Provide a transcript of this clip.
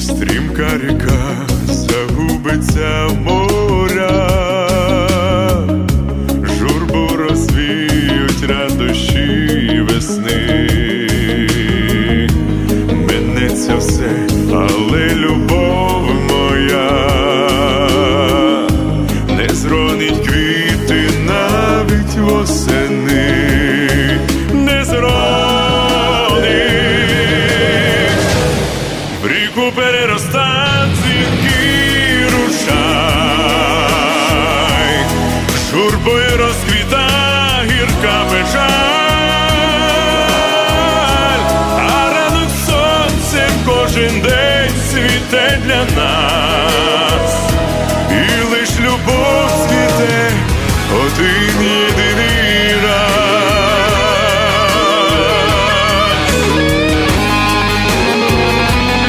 Стрімка ріка загубиться в моря, журбу розвіють радощі весни. Минеться все, але любов моя. Не зронить квіти навіть восени, ріку перероста дзвінки рушай, журбою розквіта гірка печаль, а ранок кожен день світе для нас, і лиш любов світе один